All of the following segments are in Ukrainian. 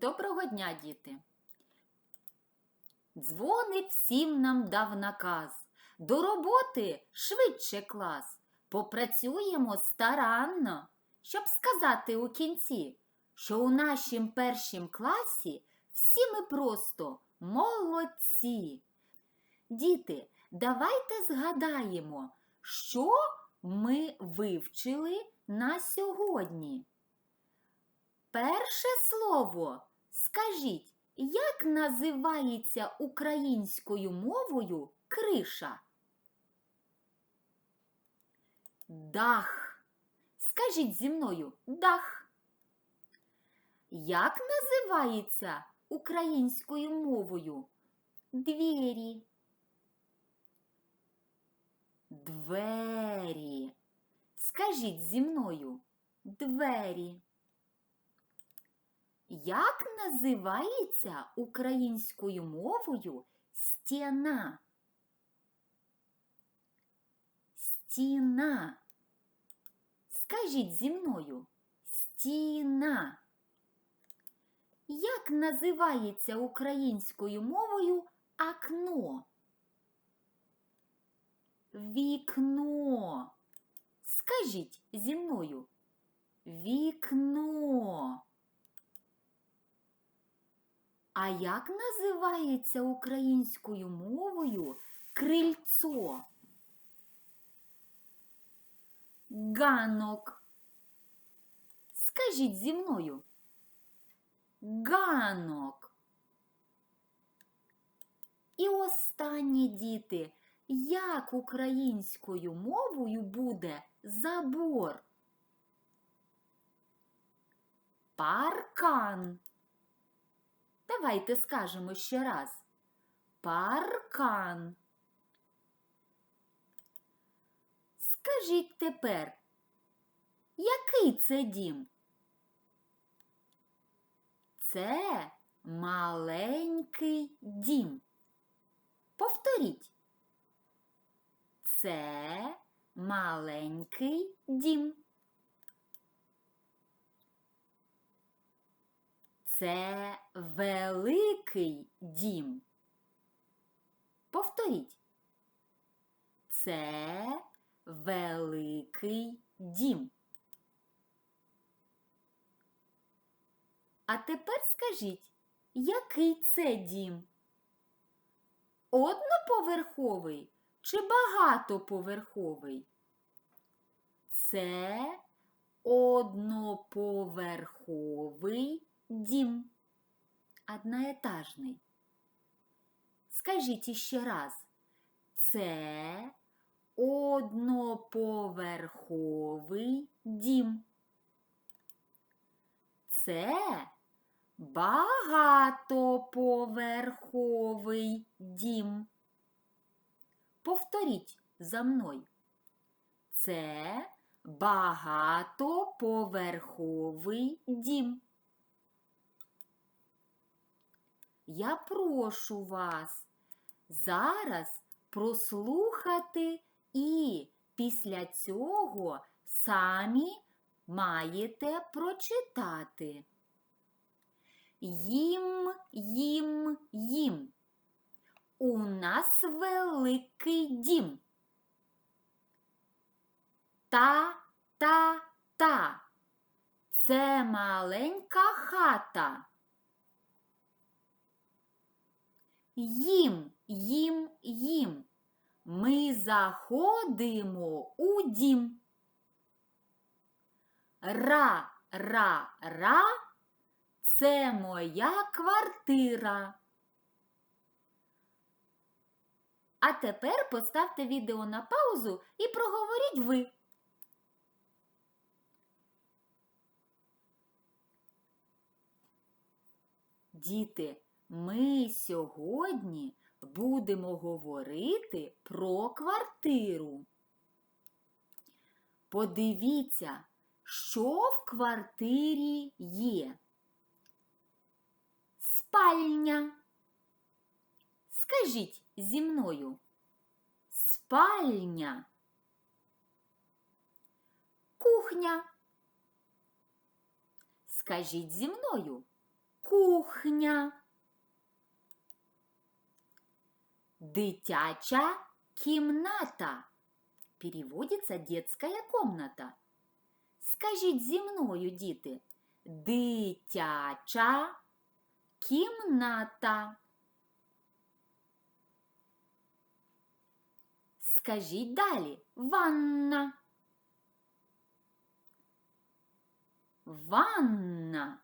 Доброго дня, діти! Дзвоник всім нам дав наказ. До роботи швидше клас. Попрацюємо старанно, щоб сказати у кінці, що у нашім першім класі всі ми просто молодці. Діти, давайте згадаємо, що ми вивчили на сьогодні. Перше слово. Скажіть, як називається українською мовою криша? Дах. Скажіть зі мною дах. Як називається українською мовою? Двері. Двері. Скажіть зі мною двері. Як називається українською мовою стіна? Стіна. Скажіть зі мною стіна. Як називається українською мовою акно? Вікно. Скажіть зі мною вікно. А як називається українською мовою крильцо? Ганок. Скажіть зі мною. Ганок. І останнє діти, як українською мовою буде забор? Паркан. Давайте скажемо ще раз. Паркан. Скажіть тепер, який це дім? Це маленький дім. Повторіть. Це маленький дім. Це великий дім. Повторіть. Це великий дім. А тепер скажіть, який це дім? Одноповерховий чи багатоповерховий? Це одноповерховий дім. Одноетажний. Скажіть іще раз. Це одноповерховий дім. Це багатоповерховий дім. Повторіть за мною. Це багатоповерховий дім. Я прошу вас зараз прослухати і після цього самі маєте прочитати. Їм, їм, їм. У нас великий дім. Та, та, та. Це маленька хата. Їм, їм, їм. Ми заходимо у дім. Ра, ра, ра. Це моя квартира. А тепер поставте відео на паузу і проговоріть ви. Діти, ми сьогодні будемо говорити про квартиру. Подивіться, що в квартирі є. Спальня. Скажіть зі мною. Спальня. Кухня. Скажіть зі мною. кухня. Дитяча кімната. Переводиться детская комната. Скажіть зі мною, діти, дитяча кімната. Скажіть далі ванна. Ванна.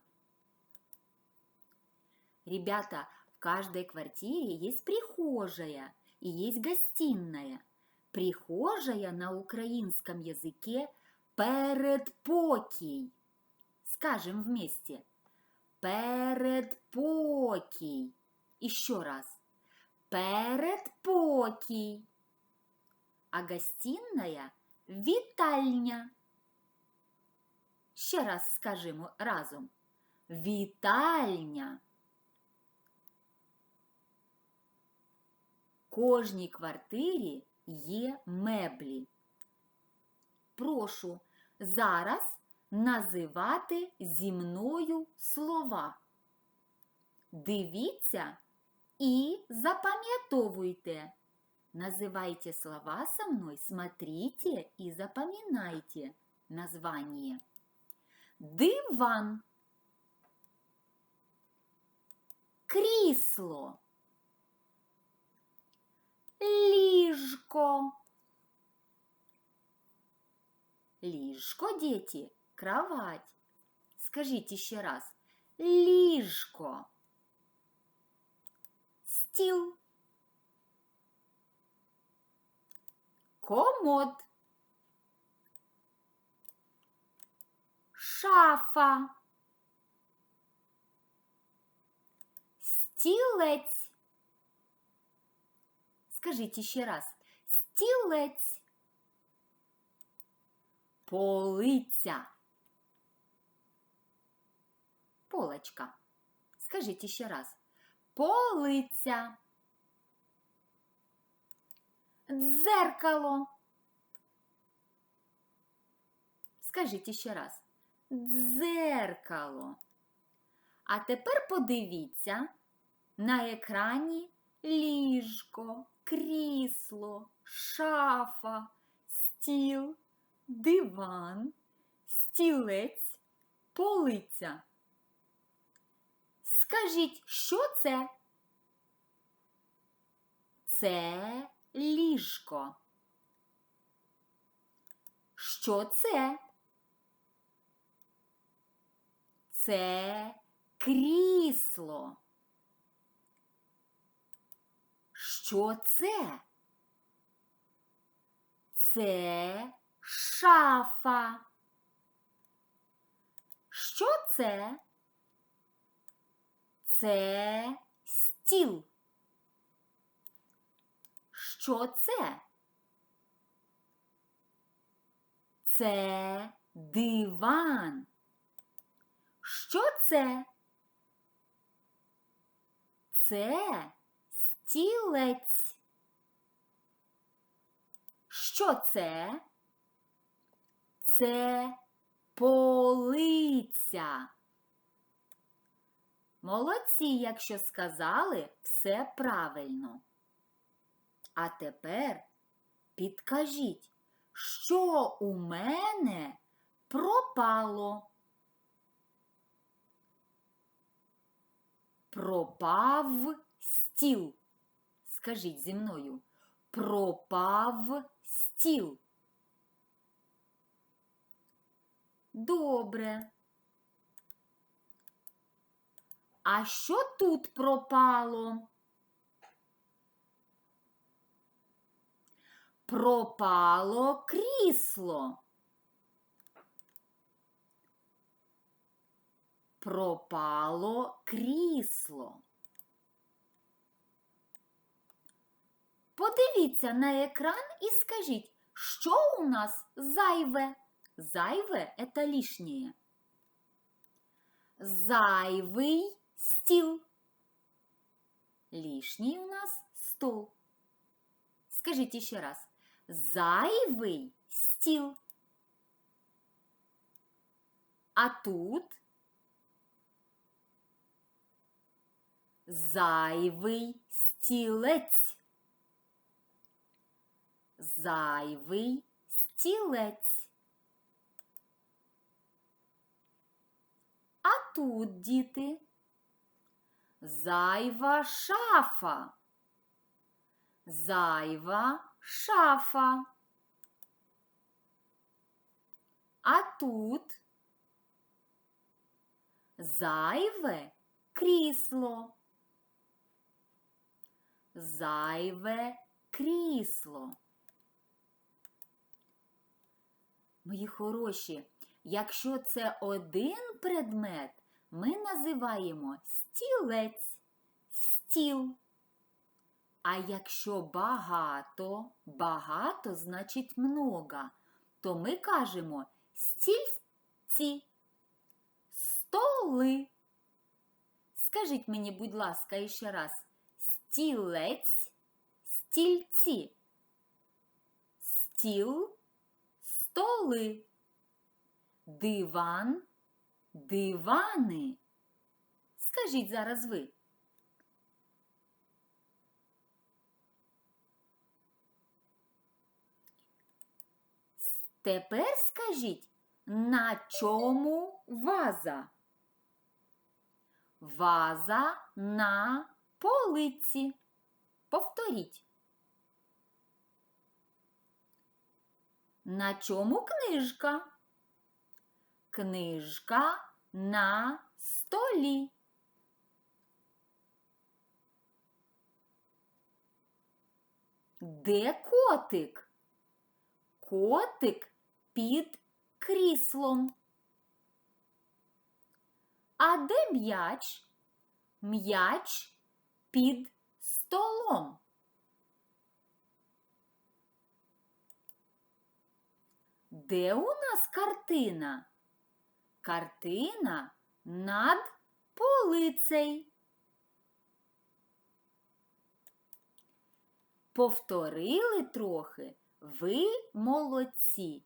Ребята, в каждой квартире есть прихожая и есть гостиная. Прихожая на украинском языке передпокій. Скажем вместе. Передпокій. Еще раз. Передпокій. А гостиная – вітальня. Ще раз скажемо разом. Вітальня. Кожній квартирі є меблі. Прошу зараз називати зі мною слова. Дивіться і запам'ятовуйте. Называйте слова со мной, смотрите и запоминайте название. Диван. Крісло. Ліжко. Ліжко, дети, кровать. Скажите еще раз. Ліжко. Стіл. Комод. Шафа. Стілець. Скажіть ще раз. Стілець. Полиця. Полочка. Скажіть ще раз. Полиця. Дзеркало. Скажіть ще раз. Дзеркало. А тепер подивіться на екрані ліжко, крісло, шафа, стіл, диван, стілець, полиця. Скажіть, що це? Це ліжко. Що це? Це крісло. Що це? Це шафа. Що це? Це стіл. Що це? Це диван. Що це? Це стілець. Що це? Це полиця. Молодці, якщо сказали все правильно. А тепер підкажіть, що у мене пропало? Пропав стіл. Скажіть зі мною. Пропав стіл. Добре. А що тут пропало? Пропало крісло. Пропало крісло. Подивіться на екран і скажіть, що у нас зайве? Зайве – это лишнее. Зайвий стіл. Лишній у нас стол. Скажіть ще раз. Зайвий стіл. А тут Зайвий стілець. Зайвий стілець. А тут, діти, зайва шафа. Зайва шафа. А тут зайве крісло. Зайве крісло. Мої хороші, якщо це один предмет, ми називаємо стілець, стіл. А якщо багато, багато значить много, то ми кажемо стільці, столи. Скажіть мені, будь ласка, іще раз. Стілець, стільці, стіл, столи, диван, дивани. Скажіть зараз ви. Тепер скажіть, на чому ваза? Ваза на полиці. Повторіть. На чому книжка? Книжка на столі. Де котик? Котик під кріслом. А де м'яч? М'яч під столом. Де у нас картина? Картина над полицей. Повторили трохи. Ви молодці.